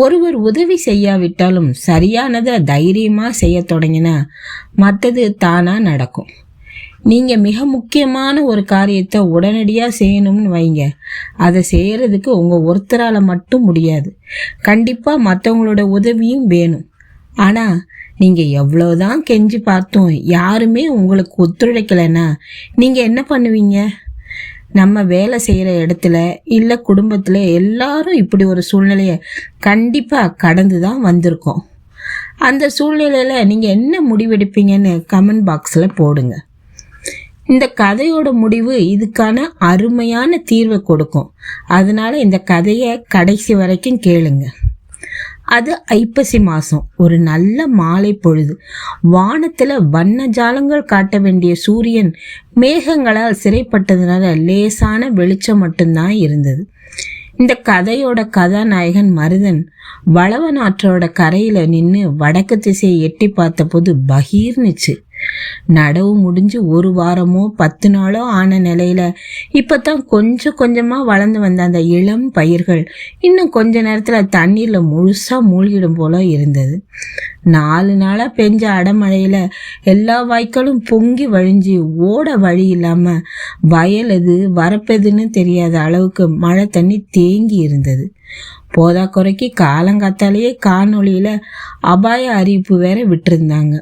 ஒருவர் உதவி செய்யாவிட்டாலும் சரியானதை தைரியமாக செய்ய தொடங்கினா மற்றது தானாக நடக்கும். நீங்கள் மிக முக்கியமான ஒரு காரியத்தை உடனடியாக செய்யணும்னு வைங்க. அதை செய்கிறதுக்கு உங்கள் ஒருத்தரால் மட்டும் முடியாது. கண்டிப்பாக மற்றவங்களோட உதவியும் வேணும். ஆனால் நீங்கள் எவ்வளோதான் கெஞ்சி பார்த்தோம் யாருமே உங்களுக்கு ஒத்துழைக்கலைன்னா நீங்கள் என்ன பண்ணுவீங்க? நம்ம வேலை செய்கிற இடத்துல இல்லை குடும்பத்தில் எல்லாரும் இப்படி ஒரு சூழ்நிலையை கண்டிப்பாக கடந்து தான் வந்திருக்கோம். அந்த சூழ்நிலையில் நீங்கள் என்ன முடிவெடுப்பீங்கன்னு கமெண்ட் பாக்ஸில் போடுங்க. இந்த கதையோட முடிவு இதுக்கான அருமையான தீர்வை கொடுக்கும். அதனால இந்த கதையை கடைசி வரைக்கும் கேளுங்கள் அது ஐப்பசி மாதம் ஒரு நல்ல மாலை பொழுது. வானத்தில் வண்ண ஜாலங்கள் காட்ட வேண்டிய சூரியன் மேகங்களால் சிறைப்பட்டதுனால லேசான வெளிச்சம் மட்டும்தான் இருந்தது. இந்த கதையோட கதாநாயகன் மருதன் வளவனாற்றோட கரையில் நின்று வடக்கு திசையை எட்டி பார்த்தபோது பகீர்னுச்சு. நடவு முடிஞ்சு ஒரு வாரமோ பத்து நாளோ ஆன நிலையில இப்பதான் கொஞ்சம் கொஞ்சமாக வளர்ந்து வந்த அந்த இளம் பயிர்கள் இன்னும் கொஞ்ச நேரத்தில் தண்ணீரில் முழுசாக மூழ்கிடும் போல இருந்தது. நாலு நாளாக பெஞ்ச அடமழையில் எல்லா வாய்க்காலும் பொங்கி வழிஞ்சு ஓட வழி இல்லாமல் வயல் எது வரப்பெதுன்னு தெரியாத அளவுக்கு மழை தண்ணி தேங்கி இருந்தது. போதா குறைக்கு காலங்காத்தாலேயே காணொளியில் அபாய அறிவிப்பு வேற விட்டுருந்தாங்க.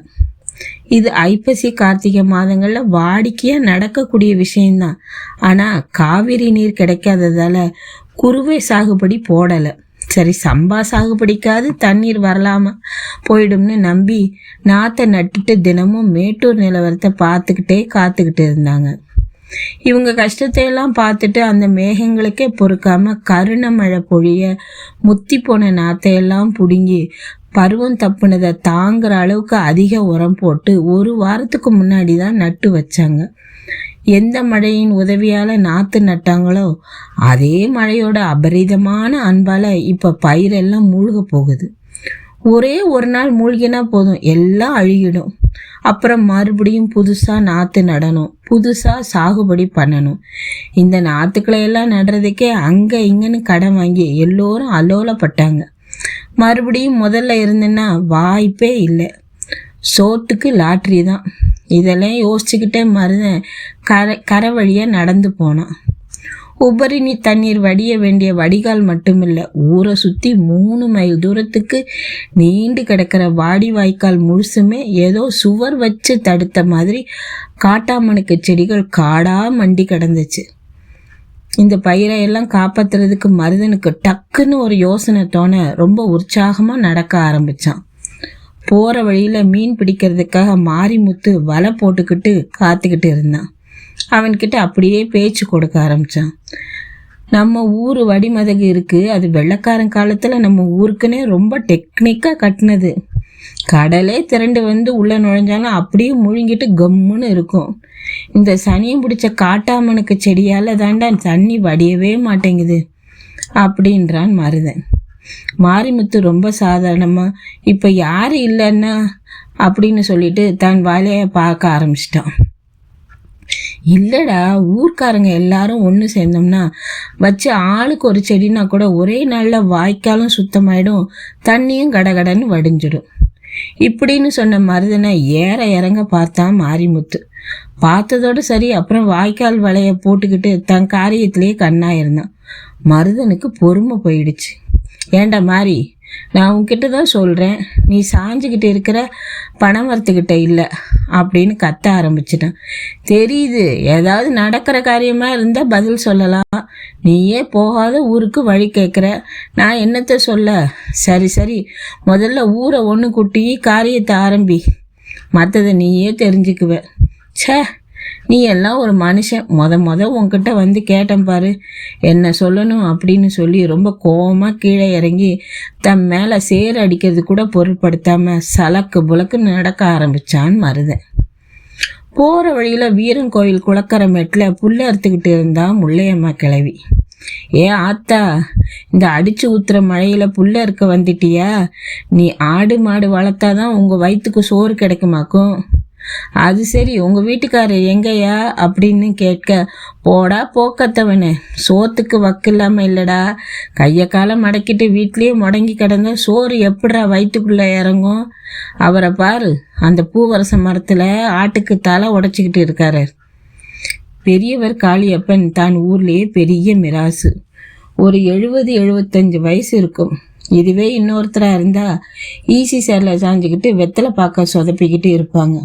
இது ஐப்பசி கார்த்திகை மாதங்களில் வாடிக்கையாக நடக்கக்கூடிய விஷயம்தான். ஆனால் காவிரி நீர் கிடைக்காததால குறுவை சாகுபடி போடலை. சரி சம்பா சாகுபடிக்காது தண்ணீர் வரலாமா? போயிடும்னு நம்பி நாற்றை நட்டுட்டு தினமும் மேட்டூர் நிலவரத்தை பார்த்துக்கிட்டே காத்துக்கிட்டு இருந்தாங்க. இவங்க கஷ்டத்தையெல்லாம் பார்த்துட்டு அந்த மேகங்களுக்கே பொறுக்காம கருண மழை பொழிய முத்தி போன நாத்தையெல்லாம் பிடுங்கி பருவம் தப்புனதை தாங்குற அளவுக்கு அதிக உரம் போட்டு ஒரு வாரத்துக்கு முன்னாடி தான் நட்டு வச்சாங்க. எந்த மழையின் உதவியால் நாற்று நட்டாங்களோ அதே மழையோட அபரிதமான அன்பால் இப்போ பயிரெல்லாம் மூழ்க போகுது. ஒரே ஒரு நாள் மூழ்கினா போதும் எல்லாம் அழுகிடும். அப்புறம் மறுபடியும் புதுசாக நாற்று நடணும் புதுசாக சாகுபடி பண்ணணும். இந்த நாற்றுக்களை எல்லாம் நடுறதுக்கே அங்கே இங்கேன்னு கடன் வாங்கி எல்லோரும் அலோலப்பட்டாங்க. மறுபடியும் முதல்ல இருந்தேன்னா வாய்ப்பே இல்லை. சோத்துக்கு லாட்ரி தான். இதெல்லாம் யோசிச்சுக்கிட்டே மருதன் கரை கரை வழியாக நடந்து போனான். உபரி நீ தண்ணீர் வடிய வேண்டிய வடிகால் மட்டுமில்லை ஊரை சுற்றி மூணு மைல் தூரத்துக்கு நீண்டு கிடக்கிற வாடி வாய்க்கால் முழுசுமே ஏதோ சுவர் வச்சு தடுத்த மாதிரி காட்டாமணுக்கு செடிகள் காடா மண்டி கிடந்துச்சு. இந்த பயிரை எல்லாம் காப்பாத்துறதுக்கு மருதனுக்கு டக்குன்னு ஒரு யோசனை தோண ரொம்ப உற்சாகமாக நடக்க ஆரம்பிச்சான். போகிற வழியில் மீன் பிடிக்கிறதுக்காக மாரிமுத்து வலை போட்டுக்கிட்டு காத்துக்கிட்டு இருந்தான். அவன்கிட்ட அப்படியே பேச்சு கொடுக்க ஆரம்பிச்சான். நம்ம ஊர் வடிமதகு இருக்குது அது வெள்ளக்காரன் காலத்தில் நம்ம ஊருக்குன்னே ரொம்ப டெக்னிக்காக கட்டினது. கடலே திரண்டு வந்து உள்ளே நுழைஞ்சாலும் அப்படியே முழுங்கிட்டு கம்முன்னு இருக்கும். இந்த சனியும் பிடிச்ச காட்டாமனுக்கு செடியால் தாண்டா தண்ணி வடியவே மாட்டேங்குது. அப்படின்றான் மருதன். மாரிமுத்து ரொம்ப சாதாரணமாக இப்போ யார் இல்லைன்னா? அப்படின்னு சொல்லிட்டு தன் வேலையை பார்க்க ஆரம்பிச்சிட்டான். இல்லைடா ஊர்க்காரங்க எல்லாரும் ஒன்று சேர்ந்தோம்னா வச்சு ஆளுக்கு ஒரு செடினா கூட ஒரே நாளில் வாய்க்காலும் சுத்தமாயிடும் தண்ணியும் கடகடன்னு வடிஞ்சிடும். இப்படின்னு சொன்ன மருதனை ஏற இறங்க பார்த்தா மாரிமுத்து. பார்த்ததோடு சரி அப்புறம் வாய்க்கால் வலைய போட்டுக்கிட்டு தன் காரியத்திலேயே கண்ணாயிருந்தான். மருதனுக்கு பொறுமை போயிடுச்சு. ஏண்டா மாறி நான் உன்கிட்ட தான் சொல்கிறேன் நீ சாஞ்சுக்கிட்டு இருக்கிற பணமரத்துக்கிட்ட இல்லை அப்படின்னு கத்த ஆரம்பிச்சிட்டேன். தெரியுது ஏதாவது நடக்கிற காரியமாக இருந்தால் பதில் சொல்லலாம். நீயே போகாத ஊருக்கு வழி கேட்குற நான் என்னத்தை சொல்ல? சரி சரி முதல்ல ஊரை ஒன்று குட்டி காரியத்தை ஆரம்பி. மற்றதை நீயே தெரிஞ்சுக்குவ. சே நீ எல்லாம் ஒரு மனுஷன். மொத மொத உன்கிட்ட வந்து கேட்டேன் பாரு. என்ன சொல்லணும் அப்படின்னு சொல்லி ரொம்ப கோபமாக கீழே இறங்கி தன் மேலே சேர் அடிக்கிறது கூட பொருட்படுத்தாமல் சலக்கு புலக்கு நடக்க ஆரம்பிச்சான் மருதன். போகிற வழியில் வீரன் கோயில் குளக்கரை மேட்டில் புல்ல அறுத்துக்கிட்டு இருந்தா முள்ளையம்மா கிளவி ஏ ஆத்தா இந்த அடிச்சு ஊத்துற மழையில புல்ல இருக்க வந்துட்டியா? நீ ஆடு மாடு வளர்த்தாதான் உங்க வயிற்றுக்கு சோறு கிடைக்குமாக்கும்? அது சரி உங்கள் வீட்டுக்காரர் எங்கேயா அப்படின்னு கேட்க போடா போக்கத்தவனே. சோத்துக்கு வக்கு இல்லாமல் இல்லைடா. கையை காலை மடக்கிட்டு வீட்லேயே முடங்கி கிடந்த சோறு எப்படா வயிற்றுக்குள்ளே இறங்கும்? அவரை பாரு அந்த பூவரச மரத்தில் ஆட்டுக்கு தலை உடச்சிக்கிட்டு இருக்காரு. பெரியவர் காளியப்பன் தான் ஊர்லேயே பெரிய மிராசு. ஒரு எழுபது எழுபத்தஞ்சு வயசு இருக்கும். இதுவே இன்னொருத்தராக இருந்தால் ஈசி சேரில் சாஞ்சிக்கிட்டு வெத்தலை பார்க்க சொதப்பிக்கிட்டு இருப்பாங்க.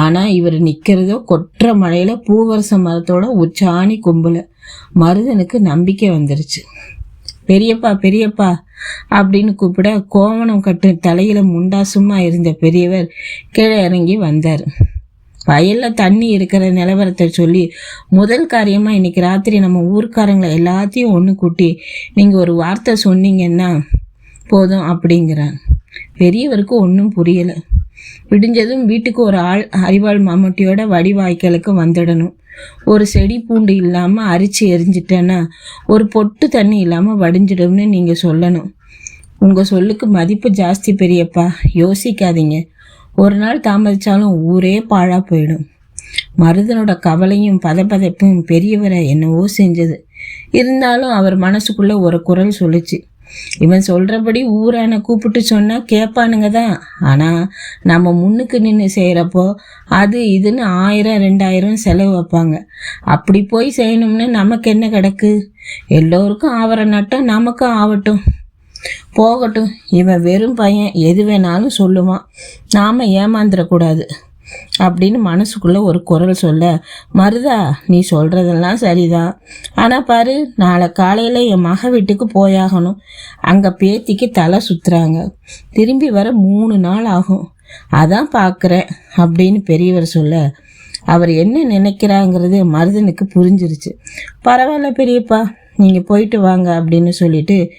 ஆனால் இவர் நிற்கிறதோ கொற்ற மழையில் பூவரச மரத்தோட உச்சாணி கும்பல. மருதனுக்கு நம்பிக்கை வந்துருச்சு. பெரியப்பா பெரியப்பா அப்படின்னு கூப்பிட கோவணம் கட்டு தலையில் முண்டாசுமா இருந்த பெரியவர் கீழே இறங்கி வந்தார். வயலில் தண்ணி இருக்கிற நிலவரத்தை சொல்லி முதல் காரியமாக இன்றைக்கி ராத்திரி நம்ம ஊர்க்காரங்களை எல்லாத்தையும் ஒன்று கூட்டி நீங்கள் ஒரு வார்த்தை சொன்னீங்கன்னா போதும் அப்படிங்கிறான் பெரியவருக்கு ஒன்றும் புரியலை. விடிஞ்சதும் வீட்டுக்கு ஒரு ஆள் அறிவாள் மம்முட்டியோட வடிவாய்க்கலுக்கு வந்துடணும். ஒரு செடி பூண்டு இல்லாமல் அரிச்சு எரிஞ்சிட்டேன்னா ஒரு பொட்டு தண்ணி இல்லாமல் வடிஞ்சிடும்னு நீங்கள் சொல்லணும். உங்கள் சொல்லுக்கு மதிப்பு ஜாஸ்தி பெரியப்பா யோசிக்காதீங்க. ஒரு நாள் தாமதித்தாலும் ஊரே பாழாக போயிடும். மருதனோட கவலையும் பதப்பதைப்பும் பெரியவரை என்னவோ செஞ்சது. இருந்தாலும் அவர் மனசுக்குள்ளே ஒரு குரல் சொல்லுச்சு. இவன் சொல்கிறபடி ஊரான கூப்பிட்டு சொன்னால் கேட்பானுங்க தான். ஆனால் நம்ம முன்னுக்கு நின்று செய்கிறப்போ அது இதுன்னு ஆயிரம் ரெண்டாயிரம் செலவு வைப்பாங்க. அப்படி போய் செய்யணும்னு நமக்கு என்ன கிடக்கு? எல்லோருக்கும் ஆவர நட்டம் நமக்கும் ஆகட்டும் போகட்டும் இவன் வெறும் பையன் எது வேணாலும் சொல்லுவான். நாம் ஏமாந்துடக்கூடாது அப்படின்னு மனசுக்குள்ளே ஒரு குரல் சொல்ல மருதா நீ சொல்கிறதெல்லாம் சரிதான். ஆனால் பாரு நாளை காலையில் என் மக வீட்டுக்கு போயாகணும். அங்கே பேத்திக்கு தலை சுற்றுறாங்க திரும்பி வர மூணு நாள் ஆகும். அதான் பார்க்குறேன் அப்படின்னு பெரியவர் சொல்ல. அவர் என்ன நினைக்கிறாங்கிறது மருதனுக்கு புரிஞ்சிருச்சு. பரவாயில்ல பெரியப்பா நீங்கள் போயிட்டு வாங்க அப்படின்னு சொல்லிட்டு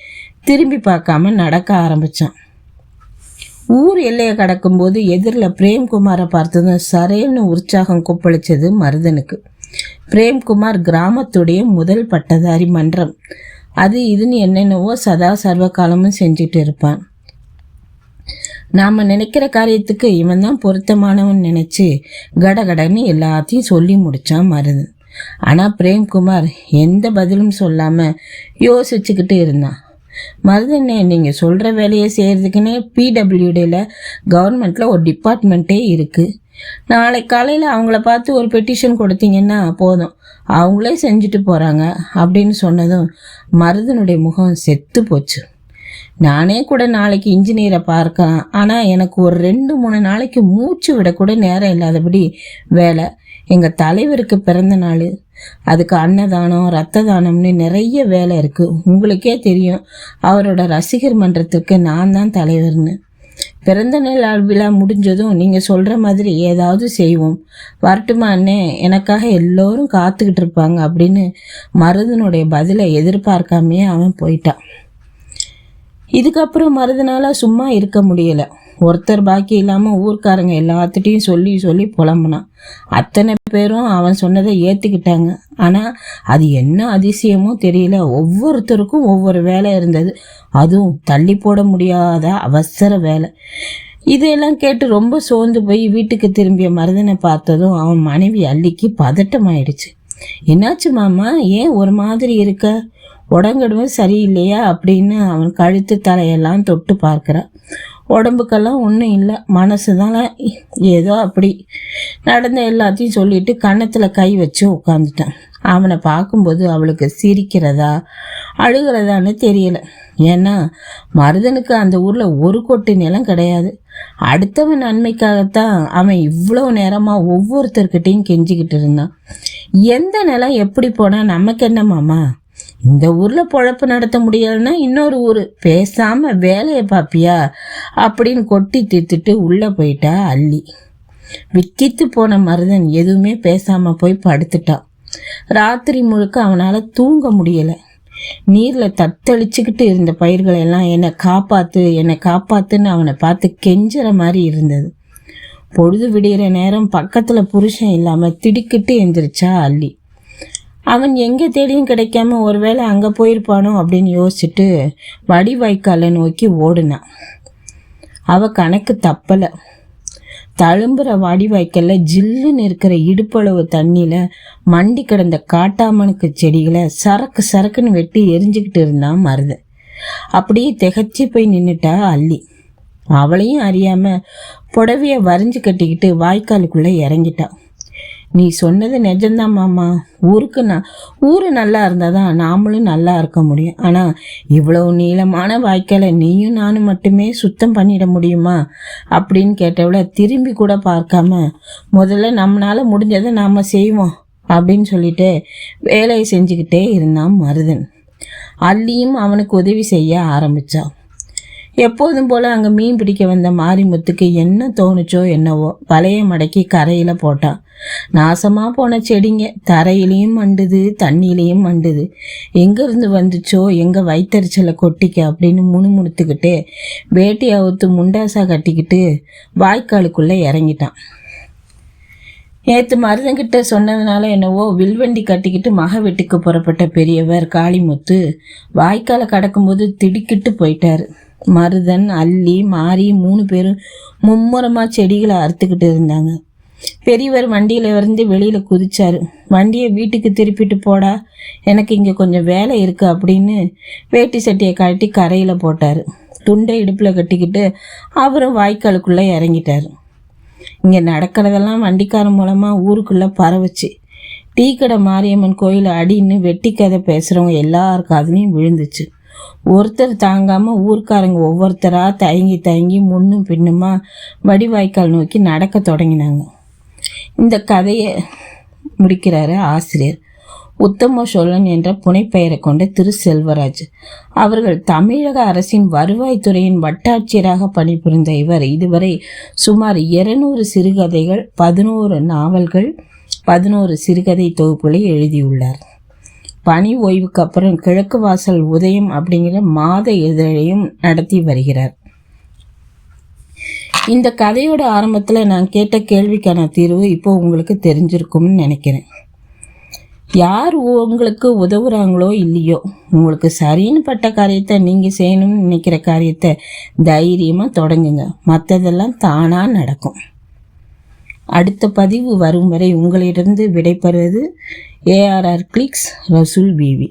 திரும்பி பார்க்காம நடக்க ஆரம்பித்தான் ஊர் எல்லையை கடக்கும்போது எதிரில் பிரேம்குமாரை பார்த்ததும் சரேன்னு உற்சாகம் கொப்பளிச்சது மருதனுக்கு. பிரேம்குமார் கிராமத்துடைய முதல் பட்டதாரி மன்றம். அது இதுன்னு என்னென்னவோ சதா சர்வ காலமும் செஞ்சுட்டு இருப்பான். நாம் நினைக்கிற காரியத்துக்கு இவன் தான் பொருத்தமானவன் நினச்சி கடகடன்னு எல்லாத்தையும் சொல்லி முடித்தான் மருது ஆனால் பிரேம்குமார் எந்த பதிலும் சொல்லாமல் யோசிச்சுக்கிட்டு இருந்தான். மருதண்ணே நீங்கள் சொல்கிற வேலையை செய்கிறதுக்குன்னே பிடபிள்யூடியில் கவர்மெண்ட்டில் ஒரு டிபார்ட்மெண்ட்டே இருக்குது நாளைக்கு காலையில் அவங்கள பார்த்து ஒரு பெட்டிஷன் கொடுத்தீங்கன்னா போதும். அவங்களே செஞ்சுட்டு போகிறாங்க அப்படின்னு சொன்னதும் மருதனுடைய முகம் செத்து போச்சு. நானே கூட நாளைக்கு இன்ஜினியரை பார்க்கலாம் ஆனால் எனக்கு ஒரு ரெண்டு மூணு நாளைக்கு மூச்சு விடக்கூட நேரம் இல்லாதபடி வேலை. எங்கள் தலைவருக்கு பிறந்த நாள். அதுக்கு அன்னதானம் ரத்த தானம்னு நிறைய வேலை இருக்குது உங்களுக்கே தெரியும். அவரோட ரசிகர் மன்றத்துக்கு நான் தான் தலைவர்னு. பிறந்த நாள் விழா முடிஞ்சதும் நீங்கள் சொல்கிற மாதிரி ஏதாவது செய்வோம். வரட்டுமா அண்ணே? எனக்காக எல்லோரும் காத்துக்கிட்டு இருப்பாங்க அப்படின்னு மருதனுடைய பதிலை எதிர்பார்க்காமையே அவன் போயிட்டான். இதுக்கப்புறம் மருதனால் சும்மா இருக்க முடியலை. ஒருத்தர் பாக்கி இல்லாமல் ஊர்க்காரங்க எல்லாத்துட்டையும் சொல்லி சொல்லி புலம்புனான். அத்தனை பேரும் அவன் சொன்னதை ஏற்றுக்கிட்டாங்க ஆனால் அது என்ன அதிசயமோ தெரியல. ஒவ்வொருத்தருக்கும் ஒவ்வொரு வேலை இருந்தது. அதுவும் தள்ளி போட முடியாத அவசர வேலை. இதையெல்லாம் கேட்டு ரொம்ப சோர்ந்து போய் வீட்டுக்கு திரும்பிய மருதனை பார்த்ததும் அவன் மனைவி அள்ளிக்கு பதட்டம் ஆயிடுச்சு என்னாச்சு மாமா? ஏன் ஒரு மாதிரி இருக்க? உடங்கடுவும் சரியில்லையா? அப்படின்னு அவன் கழுத்து தலையெல்லாம் தொட்டு பார்க்குறான் உடம்புக்கெல்லாம் ஒன்றும் இல்லை. மனசு தான் ஏதோ அப்படி நடந்த எல்லாத்தையும் சொல்லிட்டு கன்னத்தில் கை வச்சு உட்காந்துட்டான் அவனை பார்க்கும்போது அவளுக்கு சிரிக்கிறதா அழுகிறதான்னு தெரியல. ஏன்னா மருதனுக்கு அந்த ஊரில் ஒரு கொட்டு நிலம் கிடையாது. அடுத்தவன் நன்மைக்காகத்தான் அவன் இவ்வளோ நேரமாக ஒவ்வொருத்தர்கிட்டையும் கெஞ்சிக்கிட்டு இருந்தான். எந்த நிலம் எப்படி போனால் நமக்கு என்ன மாமா? இந்த ஊரில் பொழப்பு நடத்த முடியலைன்னா இன்னொரு ஊர். பேசாமல் வேலையை பார்ப்பியா அப்படின்னு கொட்டி தீர்த்துட்டு உள்ளே போயிட்டா அள்ளி. விக்கித்து போன மருதன் எதுவுமே பேசாமல் போய் படுத்துட்டான் ராத்திரி முழுக்க அவனால் தூங்க முடியலை. நீரில் தத்தளிச்சுக்கிட்டு இருந்த பயிர்களை எல்லாம் என்னை காப்பாற்று என்னை காப்பாற்றுன்னு அவனை பார்த்து கெஞ்சுற மாதிரி இருந்தது. பொழுது விடிகிற நேரம் பக்கத்தில் புருஷன் இல்லாமல் திடுக்கிட்டு எந்திரிச்சா அள்ளி. அவன் எங்கே தேடியும் கிடைக்காம ஒருவேளை அங்கே போயிருப்பானோ அப்படின்னு யோசிச்சுட்டு வடிவாய்க்காலை நோக்கி ஓடுனான். அவ கணக்கு தப்பலை. தழும்புற வடிவாய்க்கல்ல ஜில்லுன்னு இருக்கிற இடுப்பளவு தண்ணியில் மண்டி கிடந்த காட்டாமனுக்கு செடிகளை சரக்கு சரக்குன்னு வெட்டி எரிஞ்சுக்கிட்டு இருந்தான் மருது. அப்படியே திகச்சு போய் நின்றுட்டா அள்ளி. அவளையும் அறியாமல் புடவைய வரைஞ்சி கட்டிக்கிட்டு வாய்க்காலுக்குள்ளே இறங்கிட்டான். நீ சொன்னது நிஜம்தான் மாமா. ஊருக்கு நான் ஊர் நல்லா இருந்தால் தான் நாமளும் நல்லா இருக்க முடியும். ஆனால் இவ்வளவு நீளமான வாய்க்காலை நீயும் நானும் மட்டுமே சுத்தம் பண்ணிட முடியுமா? அப்படின்னு கேட்டவள திரும்பி கூட பார்க்காம முதல்ல நம்மளால் முடிஞ்சதை நாம் செய்வோம் அப்படின்னு சொல்லிட்டு வேலையை செஞ்சுக்கிட்டே இருந்தான் மருதன். அள்ளியும் அவனுக்கு உதவி செய்ய ஆரம்பித்தான் எப்போதும் போல் அங்கே மீன் பிடிக்க வந்த மாரிமுத்துக்கு என்ன தோணுச்சோ என்னவோ வலைய மடக்கி கரையில் போட்டான் நாசமாக போன செடிங்க. தரையிலையும் மண்டுது தண்ணியிலையும் மண்டுது. எங்கேருந்து வந்துச்சோ எங்கே வயிற்றுச்சலை கொட்டிக்க அப்படின்னு முணுமுணுத்துக்கிட்டு வேட்டி அவுத்து முண்டாசா கட்டிக்கிட்டு வாய்க்காலுக்குள்ளே இறங்கிட்டான். நேற்று மருதங்கிட்ட சொன்னதுனால என்னவோ வில்வண்டி கட்டிக்கிட்டு மக வெட்டுக்கு புறப்பட்ட பெரியவர் காளிமுத்து வாய்க்காலை கடக்கும்போது திடுக்கிட்டு போயிட்டாரு. மருதன் அள்ளி மாறி மூணு பேரும் மும்முரமாக செடிகளை அறுத்துக்கிட்டு இருந்தாங்க. பெரியவர் வண்டியில் இருந்து வெளியில் குதிச்சார். வண்டியை வீட்டுக்கு திருப்பிட்டு போடா எனக்கு இங்கே கொஞ்சம் வேலை இருக்குது அப்படின்னு வேட்டி சட்டியை கட்டி கரையில் போட்டார். துண்டை இடுப்பில் கட்டிக்கிட்டு அவரும் வாய்க்காலுக்குள்ளே இறங்கிட்டார். இங்கே நடக்கிறதெல்லாம் வண்டிக்காரன் மூலமாக ஊருக்குள்ளே பரவுச்சு. டீ கடை மாரியம்மன் கோயில் அடின்னு வெட்டி கதை பேசுகிறவங்க எல்லார் காதலையும் விழுந்துச்சு. ஒருத்தர் தாங்காமல் ஊர்க்காரங்க ஒவ்வொருத்தராக தயங்கி தயங்கி முன்னும் பின்னுமா வடிவாய்க்கால் நோக்கி நடக்க தொடங்கினாங்க. இந்த கதையை முடிக்கிறாரு ஆசிரியர். உத்தம சோழன் என்ற புனைப்பெயரை கொண்ட திரு செல்வராஜ். அவர்கள் தமிழக அரசின் வருவாய்த்துறையின் வட்டாட்சியராக பணிபுரிந்த இவர். இதுவரை சுமார் இருநூறு சிறுகதைகள் பதினோரு நாவல்கள் பதினோரு சிறுகதை தொகுப்புகளை எழுதியுள்ளார். பணி ஓய்வுக்கு அப்புறம் கிழக்கு வாசல் உதயம் அப்படிங்கிற மாத இதழையும் நடத்தி வருகிறார். இந்த கதையோட ஆரம்பத்தில் நான் கேட்ட கேள்விக்கான தீர்வு இப்போ உங்களுக்கு தெரிஞ்சிருக்கும்னு நினைக்கிறேன். யார் உங்களுக்கு உதவுறாங்களோ இல்லையோ உங்களுக்கு சரின்னு பட்ட காரியத்தை நீங்கள் செய்யணும்னு நினைக்கிற காரியத்தை தைரியமாக தொடங்குங்க. மற்றதெல்லாம் தானாக நடக்கும். அடுத்த பதிவு வரும் வரை உங்களிடந்து விடைபெறுவது ஏஆர்ஆர் கிளிக்ஸ் ரசூல் பிவி